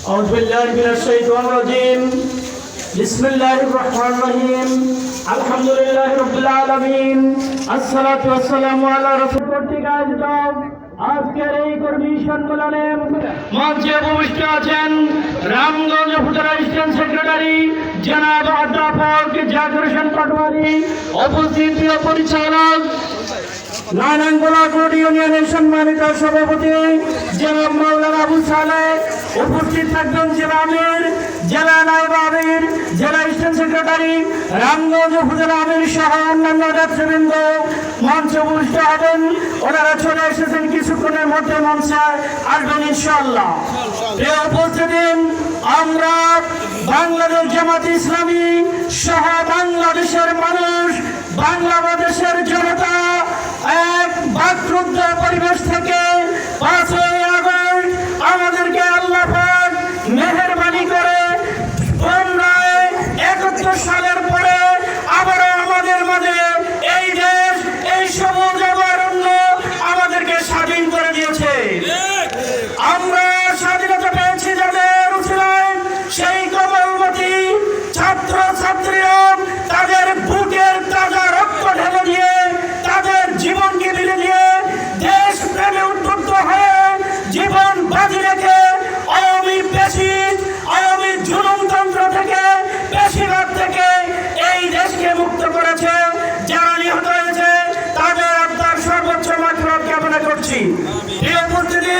بالله من الشيطان الرجيم بسم الله الرحمن الرحيم الحمد لله رب العالمين الصلاة والسلام على رسول কর্তৃক আয়োজিত আজকের এই কর্মী সম্মেলনে মঞ্চে উপবিষ্ট আছেন রামগঞ্জ উপজেলা স্টেট সেক্রেটারি জনাব অধ্যাপক জাকির হোসেন পাটোয়ারি উপস্থিত প্রিয় পরিচালক নারায়ণগোলা রোড ইউনিয়নের সম্মানিত সভাপতি জনাব মাওলানা আবু সালে উপস্থিত থাকবেন জেলা আমির, জেলা নায়ব আমির, জেলা স্টেট সেক্রেটারি, রামগঞ্জ উপজেলা আমির সহ অন্যান্য নেতৃবৃন্দ। মঞ্চে উপস্থিত হবেন। ওনারা চলে এসেছেন কিছুক্ষণের মধ্যে মঞ্চে আসবেন ইনশাআল্লাহ। প্রিয় উপস্থিতি, আমরা বাংলাদেশ জামাত ইসলামী সহ বাংলাদেশের মানুষ, বাংলাদেশের জনতা এক বাকরুদ্ধ পরিবেশ থেকে করেছে যারা নিহত হয়েছে তাদের আপনার সর্বোচ্চ মাত্রা কামনা করছি। এই উপস্থিতি